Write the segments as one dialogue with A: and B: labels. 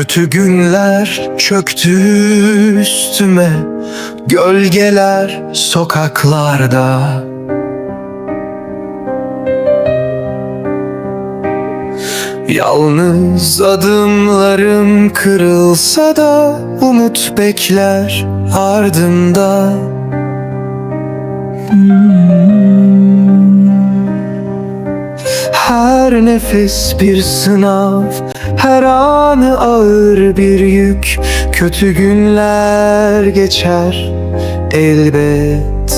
A: Kötü günler çöktü üstüme Gölgeler sokaklarda. Yalnız adımlarım kırılsa da Umut bekler ardımda Her nefes bir sınav Her anı ağır bir yük. Kötü günler geçer elbet.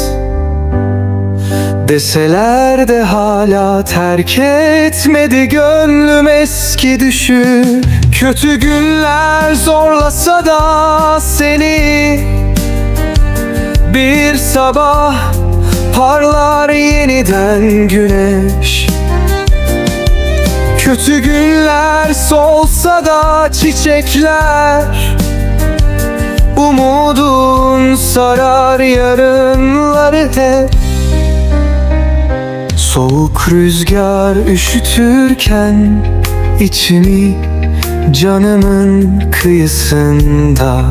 A: Deseler de hala terk etmedi gönlüm eski düşü. Kötü günler zorlasa da seni. Bir sabah parlar yeniden güneş Kötü günler solsa da çiçekler. Umudun sarar yarınları hep Soğuk rüzgar üşütürken içimi canımın kıyısında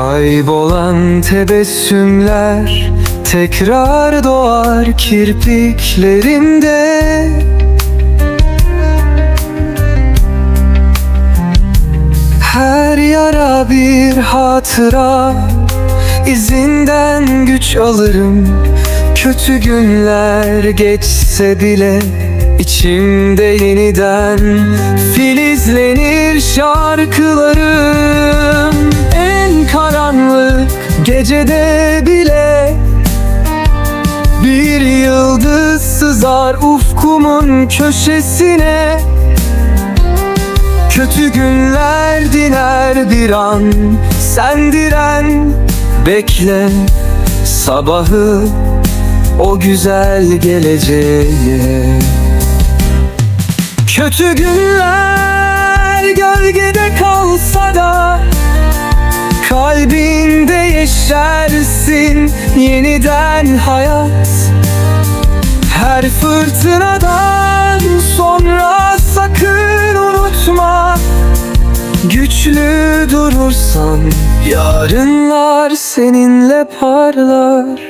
A: Kaybolan tebessümler tekrar doğar kirpiklerimde Her yara bir hatıra izinden güç alırım. Kötü günler geçse bile içimde yeniden filizlenir şarkılarım gecede bile bir yıldız sızar ufkumun köşesine. Kötü günler diner bir an Sen diren bekle Sabahı o güzel geleceğe Kötü günler gölgede kalsa da yeşersin yeniden hayat. Her fırtınadan sonra sakın unutma. Güçlü durursan yarınlar seninle parlar